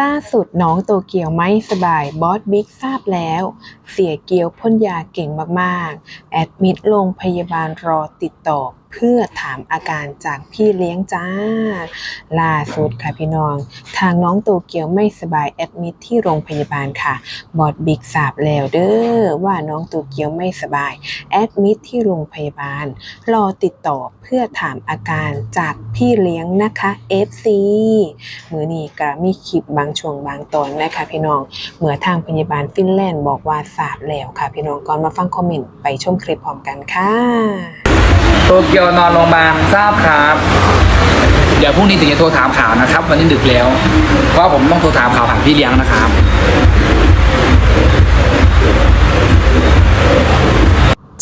ล่าสุดน้องโตเกียวไม่สบาย บอสบิ๊กทราบแล้ว เสียเกียวพ่นยาเก่งมาก ๆ แอดมิดโรงพยาบาลรอติดต่อเพื่อถามอาการจากพี่เลี้ยงจ้า ล่าสุดค่ะพี่น้อง ทางน้องโตเกียวไม่สบายแอดมิดที่โรงพยาบาลค่ะ บอสบิ๊กทราบแล้วเด้อว่าน้องโตเกียวไม่สบายแอดมิดที่โรงพยาบาล รอติดต่อเพื่อถามอาการจากพี่เลี้ยงนะคะ FC มือนี้ก็มีคลิปบางช่วงบางตอนนะคะพี่น้องเมื่อทางพยาบาลฟินแลนด์บอกว่าทราบแล้วค่ะ พี่น้องก่อนมาฟังคอมเมนต์ไปชมคลิปพร้อมกันค่ะ โตเกียวนอนโรงพยาบาลทราบครับ เดี๋ยวพรุ่งนี้ถึงจะโทรถามข่าวนะครับ วันนี้ดึกแล้วเพราะผมต้องโทรถามข่าวผ่านพี่เลี้ยงนะครับ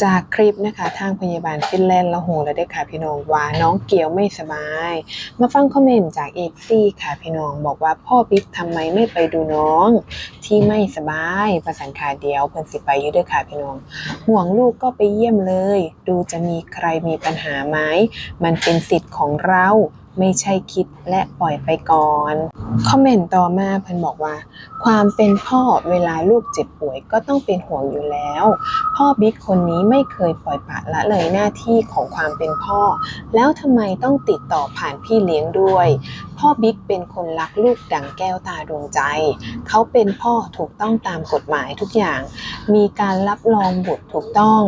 จากคลิปนะคะทางพยาบาลฟินแลนด์ละโหแล้วได้ค่ะพี่น้องว่าน้องเกียวไม่สบาย มาฟังคอมเมนต์จากเอฟซีค่ะพี่น้องบอกว่าพ่อบิ๊กทำไมไม่ไปดูน้อง ที่ไม่สบายประสานขาเดียวเพิ่นสิไปอยู่เด้วยค่ะพี่น้อง ห่วงลูกก็ไปเยี่ยมเลย ดูจะมีใครมีปัญหาไหมมันเป็นสิทธิ์ของเรา ไม่ใช่คิดและปล่อยไปก่อน คอมเมนต์ต่อมาเพิ่นบอกว่า ความเป็นพ่อเวลาลูกเจ็บป่วยก็ต้องเป็นห่วงอยู่แล้ว พ่อบิ๊กคนนี้ไม่เคยปล่อยปละละเลยหน้าที่ของความเป็นพ่อ แล้วทำไมต้องติดต่อผ่านพี่เลี้ยงด้วย พ่อบิ๊กเป็นคนรักลูกดังแก้วตาดวงใจ เขาเป็นพ่อถูกต้องตามกฎหมายทุกอย่าง มีการรับรองบุตรถูกต้อง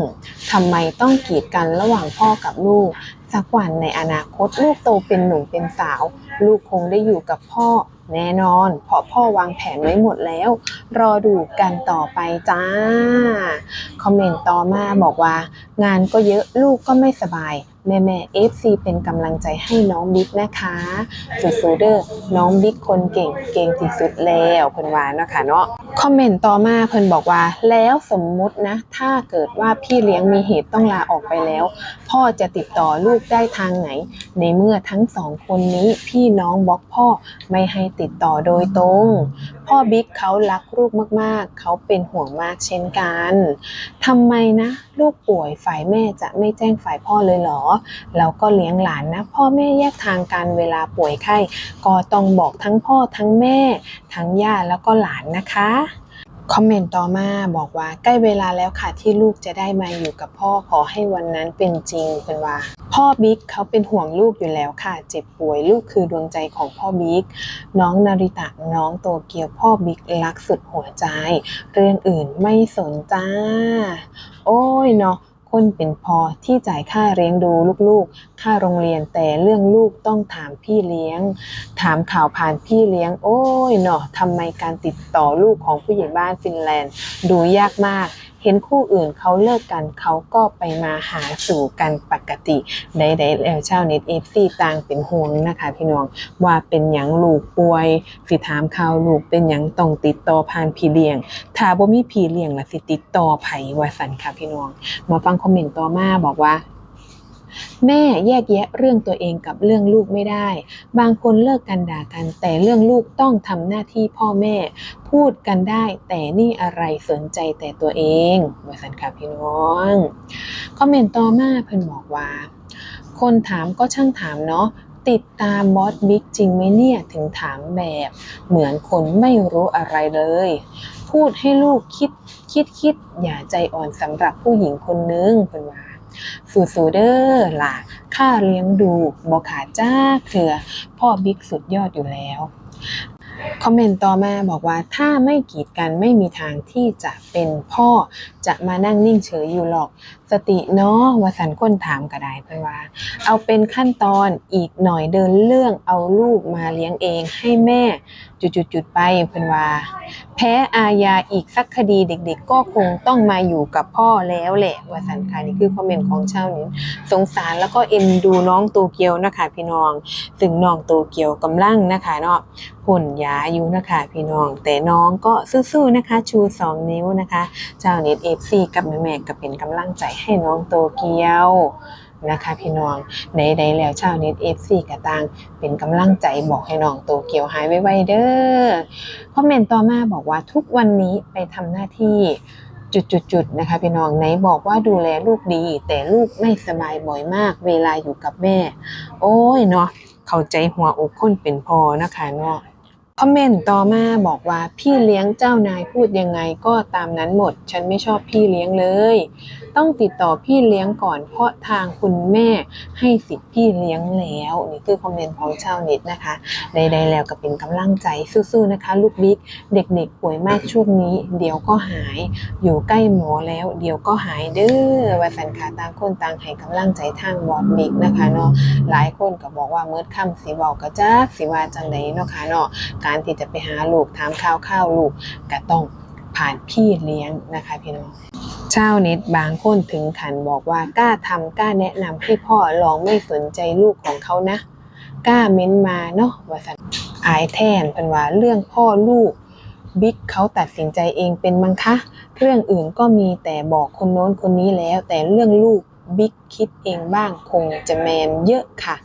ทำไมต้องกีดกันระหว่างพ่อกับลูก สักวันในอนาคตลูกโตเป็นหนุ่มเป็นสาว ลูกคงได้อยู่กับพ่อแน่นอน เพราะพ่อวางแผนไว้หมดแล้ว รอดูกันต่อไปจ้า คอมเมนต์ต่อมาบอกว่า งานก็เยอะลูกก็ไม่สบาย แม่แม่เอฟซีเป็นกำลังใจให้น้องบิ๊กนะคะสุดๆเด้อน้องบิ๊กคนเก่งเก่งที่สุดแล้วเพิ่นว่าเนาะค่ะเนาะคอมเมนต์ต่อมาเพิ่นบอกว่า แล้วสมมุตินะ ถ้าเกิดว่าพี่เลี้ยงมีเหตุต้องลาออกไปแล้ว พ่อจะติดต่อลูกได้ทางไหน ในเมื่อทั้งสองคนนี้พี่น้องบล็อกพ่อไม่ให้ติดต่อโดยตรง พ่อบิ๊กเขารักลูกมากๆ เขาเป็นห่วงมากเช่นกันทำไมนะ ลูกป่วยฝ่ายแม่จะไม่แจ้งฝ่ายพ่อเลยเหรอแล้วก็เลี้ยงหลานนะพ่อแม่แยกทางกันเวลาป่วยไข้ ก็ต้องบอกทั้งพ่อทั้งแม่ ทั้งย่าแล้วก็หลานนะคะคอมเมนต์ต่อมาบอกว่าใกล้เวลาแล้วค่ะที่ลูกจะได้มาอยู่กับพ่อขอให้วันนั้นเป็นจริงเป็นว่า พ่อบิ๊กเขาเป็นห่วงลูกอยู่แล้วค่ะ เจ็บป่วยลูกคือดวงใจของพ่อบิ๊กน้องนาริตะน้องโตเกียวพ่อบิ๊กรักสุดหัวใจ เรื่องอื่นไม่สนจ้า โอ้ยเนาะ คนเป็นพอที่จ่ายค่าเลี้ยงดูลูกๆ ค่าโรงเรียนแต่เรื่องลูกต้องถามพี่เลี้ยง ถามข่าวผ่านพี่เลี้ยง โอ้ยเนาะทำไมการติดต่อลูกของผู้ใหญ่บ้านฟินแลนด์ ดูยากมาก เห็นคู่อื่นเขาเลิกกันเขาก็ไปมาหาสู่กันปกติใดๆแล้วชาวเน็ตเอฟซีต่างเป็นห่วงนะคะ พี่น้องว่าเป็นหยังลูกป่วยสิถามข่าวลูกเป็นหยังต้องติดต่อผ่านพี่เลี้ยง ถ้าบ่มีพี่เลี้ยงละสิติดต่อไผว่าสันค่ะพี่น้องมาฟังคอมเมนต์ต่อมาบอกว่า แม่แยกแยะเรื่องตัวเองกับเรื่องลูกไม่ได้ บางคนเลิกกันด่ากัน แต่เรื่องลูกต้องทำหน้าที่พ่อแม่ พูดกันได้ แต่นี่อะไรสนใจแต่ตัวเองว่าสันค่ะพี่น้องคอมเมนต์ต่อมาเพิ่นบอกว่า คนถามก็ช่างถามเนาะติดตามบอสบิ๊กจริงไหมเนี่ยถึงถามแบบ เหมือนคนไม่รู้อะไรเลย พูดให้ลูกคิดคิดคิดอย่าใจอ่อนสำหรับผู้หญิงคนนึงเพิ่นว่า สู้ๆเด้อล่ะค่าเลี้ยงดูบ่ขาดจ้าเครือพ่อบิ๊กสุดยอดอยู่แล้ว คอมเมนต์ต่อมาบอกว่าถ้าไม่กีดกันไม่มีทางที่จะเป็นพ่อจะมานั่งนิ่งเฉยอยู่หรอก สติเนาะว่าสันก้นถามก็ได้เพื่อนว่า เอาเป็นขั้นตอนอีกหน่อยเดินเรื่องเอาลูกมาเลี้ยงเองให้แม่จุดๆไปเพื่อนว่า แพ้อาญาอีกสักคดีเด็กๆ ก็คงต้องมาอยู่กับพ่อแล้วแหละว่าสันค่ะนี่คือคอมเมนต์ของชาวเน็ตสงสารแล้วก็เอ็นดูน้องโตเกียวนะคะพี่น้องซึ่งน้องโตเกียวกำลังนะคะเนาะพ่นยาอยู่นะคะพี่น้อง แต่น้องก็สู้ๆนะคะ ชู 2 นิ้วนะคะชาวเน็ตเอฟซีกับแม่ๆก็เป็นกำลังใจให้น้องโตเกียวนะคะพี่น้องในใดๆแล้วชาวเน็ตเอฟซีกระตังเป็นกำลังใจบอกให้น้องโตเกียวหายไวๆเด้อคอมเมนต์ต่อมาบอกว่าทุกวันนี้ไปทำหน้าที่จุดๆๆนะคะพี่น้องไหนบอกว่าดูแลลูกดี แต่ลูกไม่สบายบ่อยมาก เวลาอยู่กับแม่ โอ้ยเนาะเข้าใจหัวอกคนเป็นพอนะคะเนาะ คอมเมนต์ต่อมาบอกว่าพี่เลี้ยงเจ้านายพูดยังไงก็ตามนั้นหมด ฉันไม่ชอบพี่เลี้ยงเลย ต้องติดต่อพี่เลี้ยงก่อนเพราะทางคุณแม่ให้สิทธิ์พี่เลี้ยงแล้วนี่คือคอมเมนต์ของชาวเน็ตนะคะใดๆแล้วก็เป็นกำลังใจสู้ๆนะคะ ลูกบิ๊กเด็กๆป่วยมากช่วงนี้ เดี๋ยวก็หายอยู่ใกล้หมอแล้ว เดี๋ยวก็หายเด้อว่าสันคาต่างคนต่างให้กำลังใจทางบอดบิ๊กนะคะเนาะหลายคนก็บอกว่าเมื่อค่ำสิเว้ากระจักสิว่าจังไดเนาะค่ะเนาะารที่จะไปหาลูกถามข้าวข้าวลูกก็ต้องผ่านพี่เลี้ยงนะคะพี่น้องชาเน็ตบางคนถึงขันบอกว่ากล้าทำกล้าแนะนำให้พ่อลองไม่สนใจลูกของเขานะกล้าเม้นมาเนาะว่าสันอายแทนเป็นว่าเรื่องพ่อลูกบิ๊กเขาตัดสินใจเองเป็นมั้งคะ เรื่องอื่นก็มีแต่บอกคนโน้นคนนี้แล้ว แต่เรื่องลูกบิ๊กคิดเองบ้างคงจะแมนเยอะค่ะ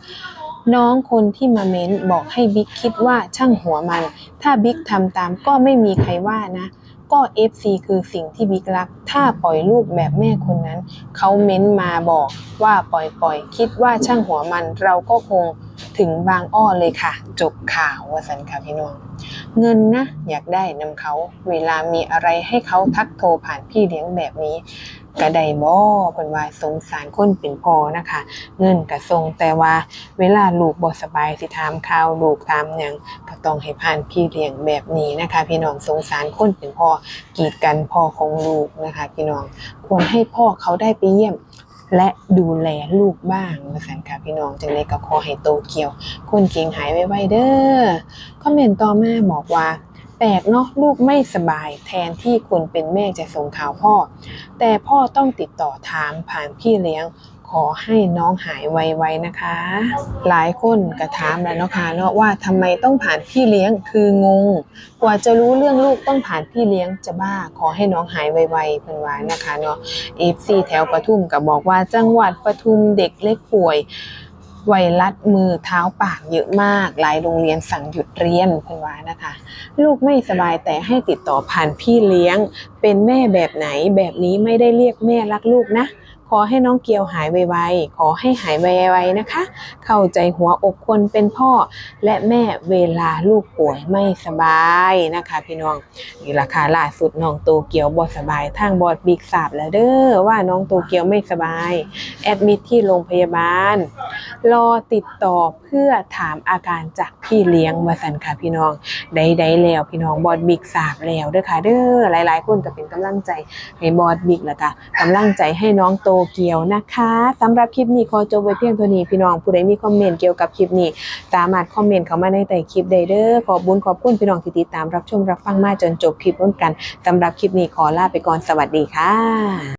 น้องคนที่มาเม้นบอกให้บิ๊กคิดว่าช่างหัวมัน ถ้าบิ๊กทำตามก็ไม่มีใครว่านะ ก็ FC คือสิ่งที่บิ๊กรัก ถ้าปล่อยลูกแบบแม่คนนั้น เขาเม้นมาบอกว่าปล่อยปล่อยคิดว่าช่างหัวมันเราก็คง ถึงบางอ้อเลยค่ะ จบข่าววสันค่ะพี่น้อง เงินนะ อยากได้นำเขา เวลามีอะไรให้เขาทักโทรผ่านพี่เลี้ยงแบบนี้กระไดบ่เพิ่นว่าสงสารคนเป็นพ่อนะคะ เงินกระทรงแต่ว่าเวลาลูกบ่สบายสิถามข่าวลูกถามหยังก็ต้องให้ผ่านพี่เลี้ยงแบบนี้นะคะ พี่น้องสงสารคนเป็นพ่อกีดกันพ่อของลูกนะคะ พี่น้องควรให้พ่อเขาได้ไปเยี่ยม และดูแลลูกบ้างนะสันค่ะพี่น้องจังเลยก็ขอให้โตเกียว คนเก่งหายไวๆเด้อคอมเมนต์ต่อมาบอกว่าแปลกเนาะลูกไม่สบายแทนที่คนเป็นแม่จะส่งข่าวพ่อ แต่พ่อต้องติดต่อถามผ่านพี่เลี้ยง ขอให้น้องหายไวๆนะคะ หลายคนก็ถามแล้วนะคะเนาะว่าทำไมต้องผ่านพี่เลี้ยงคืองง กว่าจะรู้เรื่องลูกต้องผ่านพี่เลี้ยงจะบ้า ขอให้น้องหายไวๆเพิ่อนวานะคะเนาะ FC แถวปทุมก็บอกว่าจังหวัดปทุมเด็กเล็กป่วยไวรัสมือเท้าปากเยอะมาก หลายโรงเรียนสั่งหยุดเรียนเพิ่อนว่านะคะ ลูกไม่สบายแต่ให้ติดต่อผ่านพี่เลี้ยง เป็นแม่แบบไหนแบบนี้ไม่ได้เรียกแม่รักลูกนะ ขอให้น้องเกียวหายไวๆ ขอให้หายไวๆนะคะ เข้าใจหัวอกคนเป็นพ่อ และแม่เวลาลูกป่วยไม่สบายนะคะ พี่น้องนี่ราคาล่าสุดน้องโตเกียวบ่สบายทางบอดบิ๊กสาบแล้วเด้อว่าน้องโตเกียวไม่สบาย แอดมิทที่โรงพยาบาล รอติดต่อเพื่อถามอาการจากพี่เลี้ยงมาสันค่ะพี่น้องใดๆแล้วพี่น้องบอดบิ๊กทราบแล้วเด้อค่ะเด้อหลาย ๆ คนก็เป็นกำลังใจให้บอดบิ๊กแล้วก็กำลังใจให้น้องโตเกียวนะคะสำหรับคลิปนี้ขอจบไว้เพียงเท่านี้พี่น้องผู้ใดมีคอมเมนต์เกี่ยวกับคลิปนี้ สามารถคอมเมนต์เข้ามาในใต้คลิปได้เด้อขอบบุญขอบคุณพี่น้องที่ติดตามรับชมรับฟังมาจนจบคลิปน้นกันสำหรับคลิปนี้ขอลาไปก่อนสวัสดีค่ะ